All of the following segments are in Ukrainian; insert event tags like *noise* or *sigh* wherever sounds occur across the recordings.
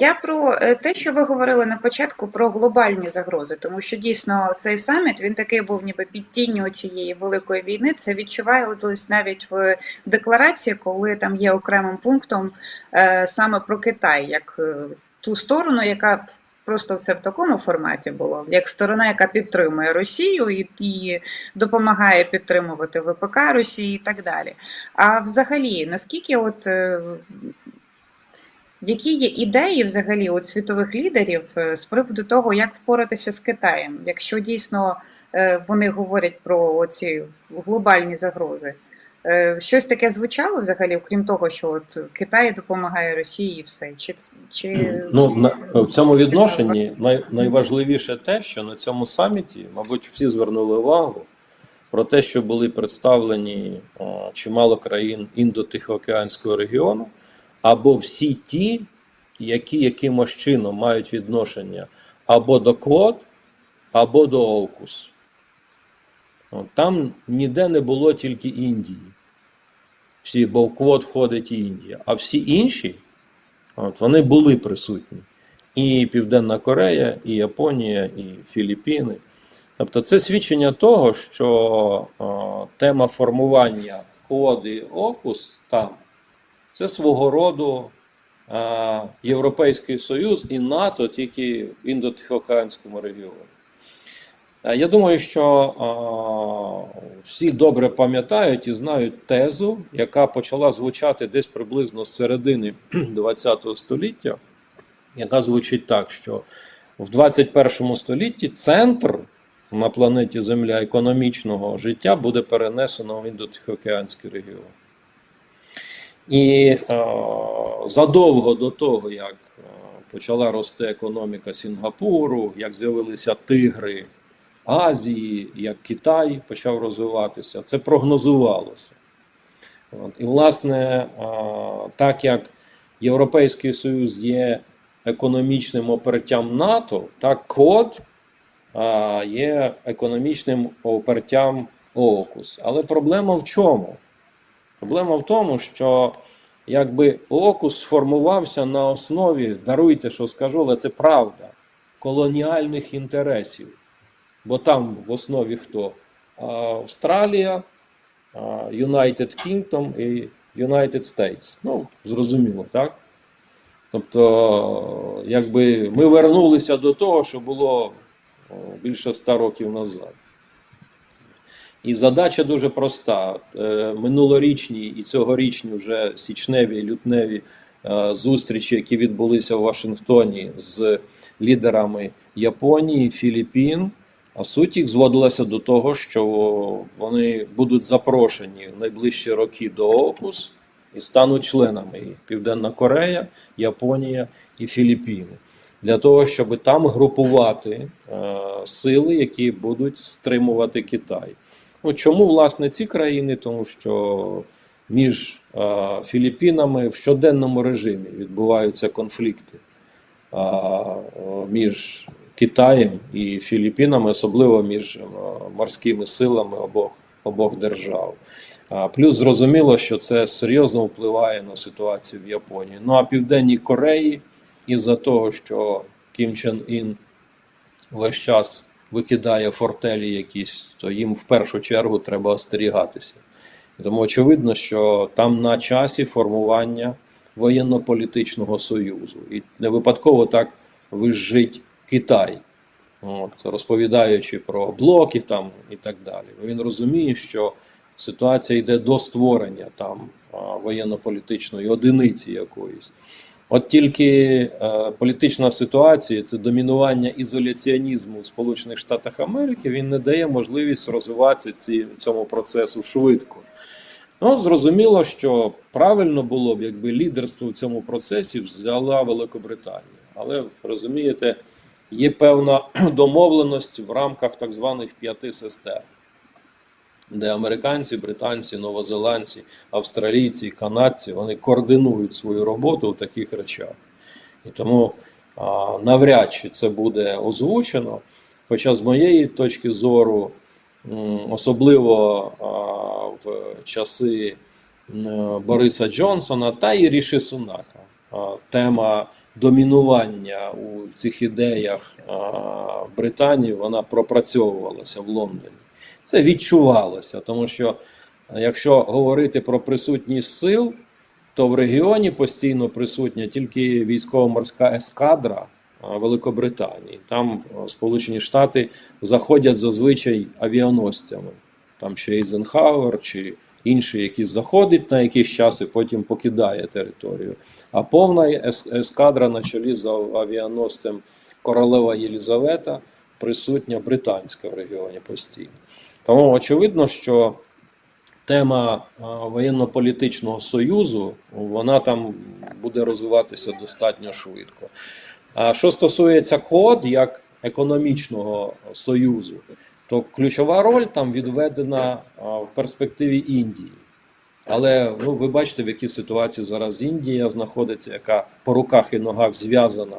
Я про е, те, що ви говорили на початку про глобальні загрози, тому що дійсно цей саміт він такий був ніби під тінню цієї великої війни. Це відчувалось навіть в декларації, коли там є окремим пунктом е, саме про Китай, як е, ту сторону, яка просто це в такому форматі було, як сторона, яка підтримує Росію і, і допомагає підтримувати ВПК Росії і так далі. А взагалі, наскільки от. Які є ідеї взагалі у світових лідерів е, з приводу того, як впоратися з Китаєм, якщо дійсно е, вони говорять про ці глобальні загрози? Е, Щось таке звучало взагалі, крім того, що от Китай допомагає Росії і все. Чи, чи... Ну, на, в цьому відношенні най, найважливіше те, що на цьому саміті, мабуть, всі звернули увагу про те, що були представлені о, чимало країн Індо-Тихоокеанського регіону, або всі ті, які якимось чином мають відношення або до Квот, або до ОКУС. От, там ніде не було тільки Індії. Всі, бо в Квот входить і Індія. А всі інші, от, вони були присутні. І Південна Корея, і Японія, і Філіппіни. Тобто це свідчення того, що о, тема формування коди ОКУС там це свого роду е, Європейський Союз і НАТО тільки в індотихоокеанському регіоні. Я думаю, що е, всі добре пам'ятають і знають тезу, яка почала звучати десь приблизно з середини *clears throat* ХХ століття, яка звучить так, що в 21 столітті центр на планеті Земля економічного життя буде перенесено в індотихоокеанський регіон. І е, задовго до того, як е, почала рости економіка Сінгапуру, як з'явилися тигри Азії, як Китай почав розвиватися, це прогнозувалося. От. І, власне, е, так як Європейський Союз є економічним опертям НАТО, так код є економічним опертям ОКУС. Але проблема в чому? Проблема в тому, що якби ОКУС сформувався на основі, даруйте, що скажу, але це правда, колоніальних інтересів. Бо там в основі хто? Австралія, United Kingdom і United States. Ну, зрозуміло, так? Тобто, якби ми вернулися до того, що було більше ста років назад. І задача дуже проста. Е, Минулорічні і цьогорічні вже січневі, лютневі е, зустрічі, які відбулися в Вашингтоні з лідерами Японії, Філіппін. А суть їх зводилася до того, що вони будуть запрошені в найближчі роки до ОКУС і стануть членами і Південна Корея, Японія і Філіппіни. Для того, щоб там групувати е, сили, які будуть стримувати Китай. Ну, чому власне ці країни? Тому що між е, Філіппінами в щоденному режимі відбуваються конфлікти е, між Китаєм і Філіппінами, особливо між е, морськими силами обох, обох держав. А, плюс зрозуміло, що це серйозно впливає на ситуацію в Японії. Ну а Південній Кореї, із-за того, що Кім Чен Ін весь час викидає фортелі якісь, то їм в першу чергу треба остерігатися. Тому очевидно, що там на часі формування воєнно-політичного союзу. І не випадково так визжить Китай, от, розповідаючи про блоки там і так далі. Він розуміє, що ситуація йде до створення там воєнно-політичної одиниці якоїсь. От тільки е, політична ситуація, це домінування ізоляціонізму в Сполучених Штатах Америки, він не дає можливість розвиватися ці, цьому процесу швидко. Ну, зрозуміло, що правильно було б, якби лідерство в цьому процесі взяла Великобританія. Але розумієте, є певна *clears throat* домовленість в рамках так званих п'яти сестер, де американці, британці, новозеландці, австралійці, канадці вони координують свою роботу в таких речах. І тому а, навряд чи це буде озвучено. Хоча, з моєї точки зору, особливо а, в часи Бориса Джонсона та і Ріші Сунака, а, тема домінування у цих ідеях а, Британії вона пропрацьовувалася в Лондоні. Це відчувалося, тому що якщо говорити про присутність сил, то в регіоні постійно присутня тільки військово-морська ескадра Великобританії. Там Сполучені Штати заходять зазвичай авіаносцями. Там чи Ейзенхауер, чи інший, який заходить на якийсь час і потім покидає територію. А повна ескадра на чолі з авіаносцем Королева Єлізавета присутня британська в регіоні постійно. Тому очевидно, що тема воєнно-політичного союзу вона там буде розвиватися достатньо швидко. А що стосується код як економічного союзу, то ключова роль там відведена в перспективі Індії. Але ну, ви бачите, в якій ситуації зараз Індія знаходиться, яка по руках і ногах зв'язана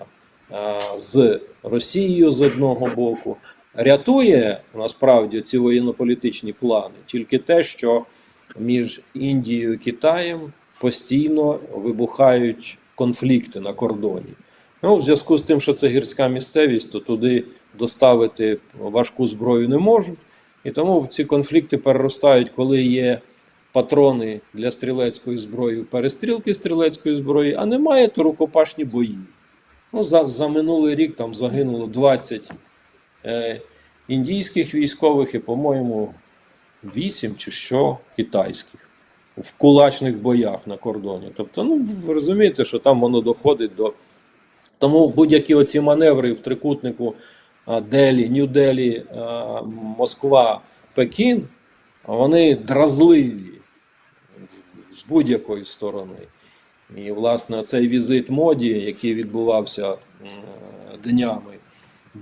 а, з Росією з одного боку. Рятує насправді ці воєнно-політичні плани тільки те, що між Індією і Китаєм постійно вибухають конфлікти на кордоні. Ну, в зв'язку з тим, що це гірська місцевість, то туди доставити важку зброю не можуть. І тому ці конфлікти переростають, коли є патрони для стрілецької зброї, перестрілки стрілецької зброї, а немає, то рукопашні бої. Ну, за, за минулий рік там загинуло 20 е, індійських військових і, по-моєму, 8 чи що китайських в кулачних боях на кордоні. Тобто, ну, ви розумієте, що там воно доходить до. Тому будь-які оці маневри в трикутнику Делі, Нью-Делі, Москва, Пекін, вони дразливі з будь-якої сторони. І, власне, цей візит моді, який відбувався днями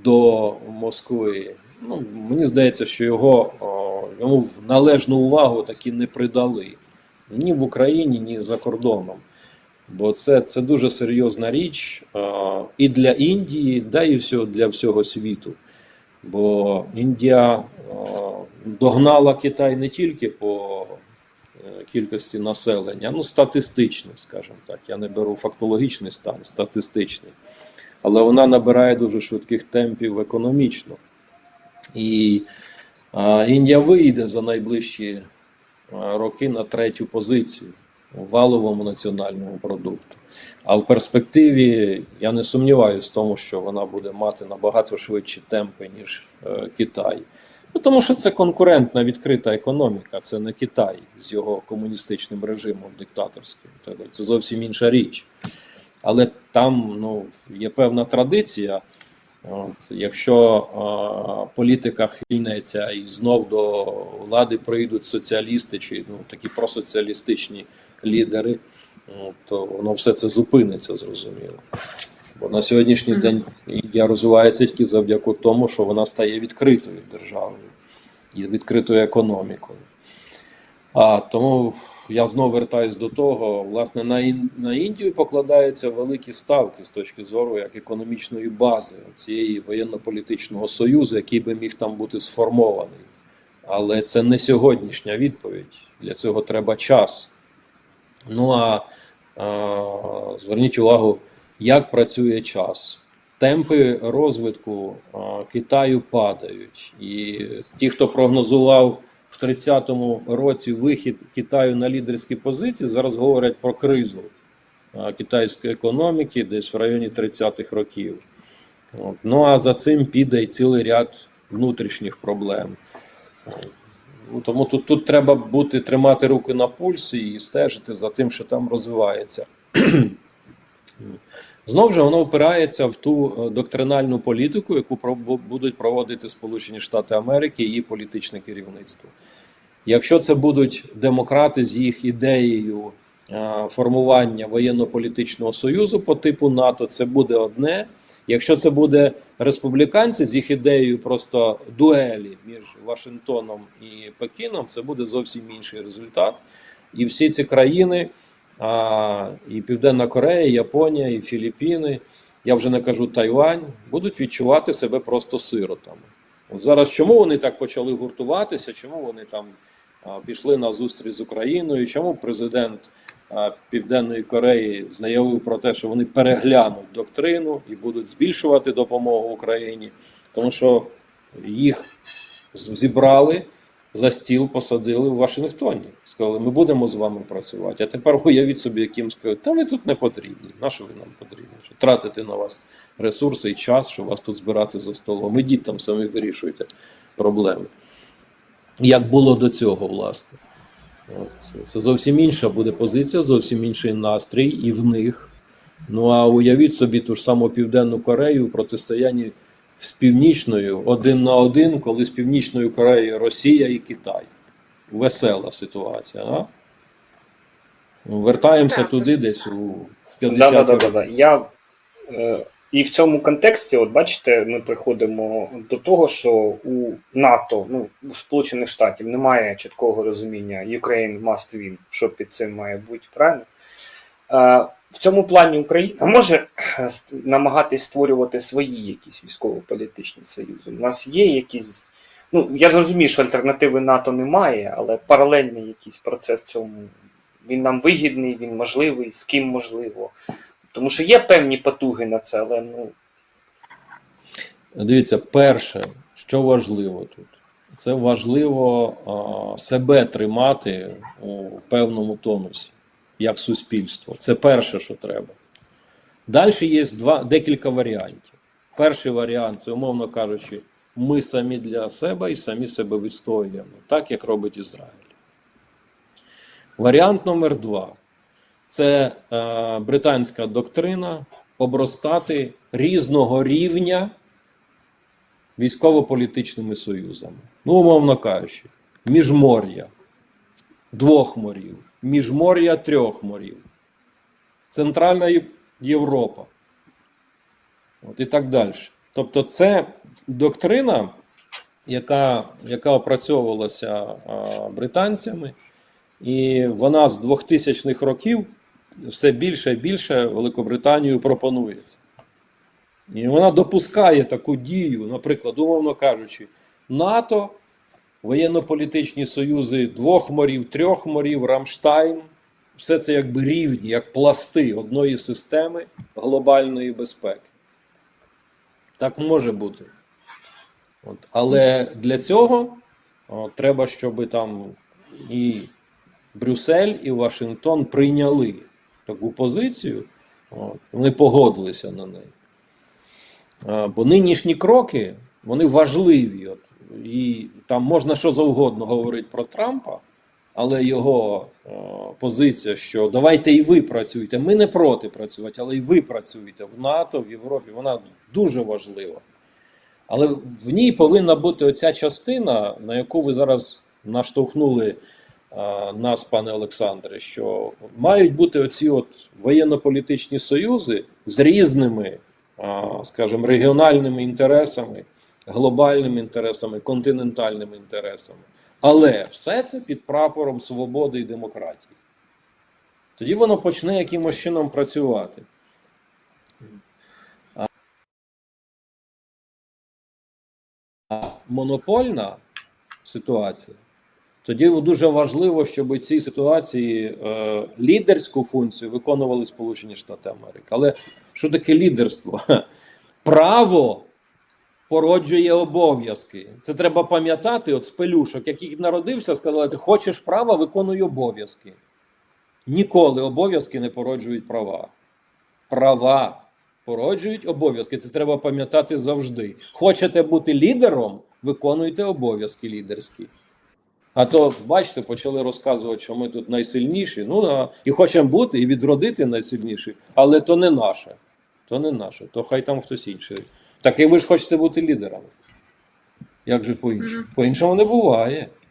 до Москви, ну, мені здається, що його о, йому належну увагу таки не придали ні в Україні, ні за кордоном. Бо це, це дуже серйозна річ і для Індії, да і всього, для всього світу. Бо Індія догнала Китай не тільки по е, кількості населення, ну статистично, скажімо так. Я не беру фактологічний стан, статистичний. Але вона набирає дуже швидких темпів економічно. І а, Індія вийде за найближчі роки на третю позицію у валовому національному продукту. А в перспективі я не сумніваюся в тому, що вона буде мати набагато швидші темпи, ніж е, Китай. Ну, тому що це конкурентна відкрита економіка, це не Китай з його комуністичним режимом диктаторським. Це зовсім інша річ. Але там ну, є певна традиція. От, якщо а, політика хильнеться і знов до влади прийдуть соціалісти чи ну, такі просоціалістичні лідери, ну, то воно все це зупиниться, зрозуміло. Бо на сьогоднішній день Індія розвивається тільки завдяки тому, що вона стає відкритою державою і відкритою економікою. А тому я знову вертаюсь до того, власне, на, Ін- на Індію покладаються великі ставки з точки зору як економічної бази цієї воєнно-політичного союзу, який би міг там бути сформований. Але це не сьогоднішня відповідь. Для цього треба час. Ну а, а зверніть увагу, як працює час. Темпи розвитку а, Китаю падають, і ті, хто прогнозував в 30-му році вихід Китаю на лідерські позиції, зараз говорять про кризу китайської економіки десь в районі 30-х років. Ну а за цим піде й цілий ряд внутрішніх проблем. Ну, тому тут, тут треба бути тримати руки на пульсі і стежити за тим, що там розвивається. Знову ж воно впирається в ту е, доктринальну політику, яку будуть проводити Сполучені Штати Америки і політичне керівництво. Якщо це будуть демократи з їх ідеєю е, формування воєнно-політичного союзу по типу НАТО, це буде одне. Якщо це буде республіканці з їх ідеєю просто дуелі між Вашингтоном і Пекіном, це буде зовсім інший результат. І всі ці країни, а, і Південна Корея, і Японія, і Філіппіни, я вже не кажу Тайвань, будуть відчувати себе просто сиротами. От зараз чому вони так почали гуртуватися? Чому вони там а, пішли на зустріч з Україною? Чому президент а, Південної Кореї заявив про те, що вони переглянуть доктрину і будуть збільшувати допомогу Україні, тому що їх зібрали за стіл, посадили в Вашингтоні. Сказали, ми будемо з вами працювати. А тепер уявіть собі, яким скажуть, та ви тут не потрібні. На що ви нам потрібні? Що Тратити на вас ресурси і час, щоб вас тут збирати за столом. Ідіть там самі вирішуйте проблеми. Як було до цього, власне. От, це- зовсім інша буде позиція, зовсім інший настрій і в них. Ну а уявіть собі ту ж саму Південну Корею протистоянні з Північною один на один, коли з Північною Кореєю Росія і Китай. Весела ситуація, а? Ну, Вертаємося Так, туди десь у 50 да, да, да, да. Я, е, і в цьому контексті, от бачите, ми приходимо до того, що у НАТО, ну, у Сполучених Штатів немає чіткого розуміння Ukraine must win, що під цим має бути, правильно? Е, в цьому плані Україна може е, намагатись створювати свої якісь військово-політичні союзи. У нас є якісь. Ну, я зрозумію, що альтернативи НАТО немає, але паралельний якийсь процес цьому. Він нам вигідний, він можливий, з ким можливо. Тому що є певні потуги на це, але ну, Дивіться, перше, що важливо тут, це важливо а, себе тримати у певному тонусі, як суспільство. Це перше, що треба. Далі є два, декілька варіантів. Перший варіант це, умовно кажучи, ми самі для себе і самі себе відстоюємо, так як робить Ізраїль. Варіант номер два це е, британська доктрина обростати різного рівня військово-політичними союзами. Ну, умовно кажучи, міжмор'я двох морів, міжмор'я трьох морів, Центральна Європа. От і так далі. Тобто, це доктрина, яка, яка опрацьовувалася британцями, і вона з 2000-х років все більше і більше Великобританією пропонується. І вона допускає таку дію, наприклад, умовно кажучи, НАТО, воєнно-політичні союзи двох морів, трьох морів, Рамштайн, все це якби рівні, як пласти одної системи глобальної безпеки. Так може бути. От. Але для цього о, треба, щоб там і Брюссель, і Вашингтон прийняли таку позицію, от, вони погодилися на неї. А, Бо нинішні кроки вони важливі. От, і там можна що завгодно говорити про Трампа, але його е, позиція, що давайте і ви працюйте. Ми не проти працювати, але і ви працюєте в НАТО, в Європі. Вона дуже важлива. Але в ній повинна бути оця частина, на яку ви зараз наштовхнули а, нас, пане Олександре, що мають бути оці от воєнно-політичні союзи з різними, а, скажімо, регіональними інтересами, глобальними інтересами, континентальними інтересами. Але все це під прапором свободи і демократії. Тоді воно почне якимось чином працювати. А монопольна ситуація, тоді дуже важливо, щоб у цій ситуації е, лідерську функцію виконували Сполучені Штати Америки. Але що таке лідерство? *laughs* Право породжує обов'язки. Це треба пам'ятати, от з пелюшок, який народився, сказали, ти хочеш права, виконуй обов'язки. Ніколи обов'язки не породжують права. Права породжують обов'язки. Це треба пам'ятати завжди. Хочете бути лідером, виконуйте обов'язки лідерські. А то, бачите, почали розказувати, що ми тут найсильніші. Ну а, і хочемо бути і відродити найсильніші, але то не наше. То не наше, то хай там хтось інший. Так і ви ж хочете бути лідером. Як же по-іншому? По-іншому не буває.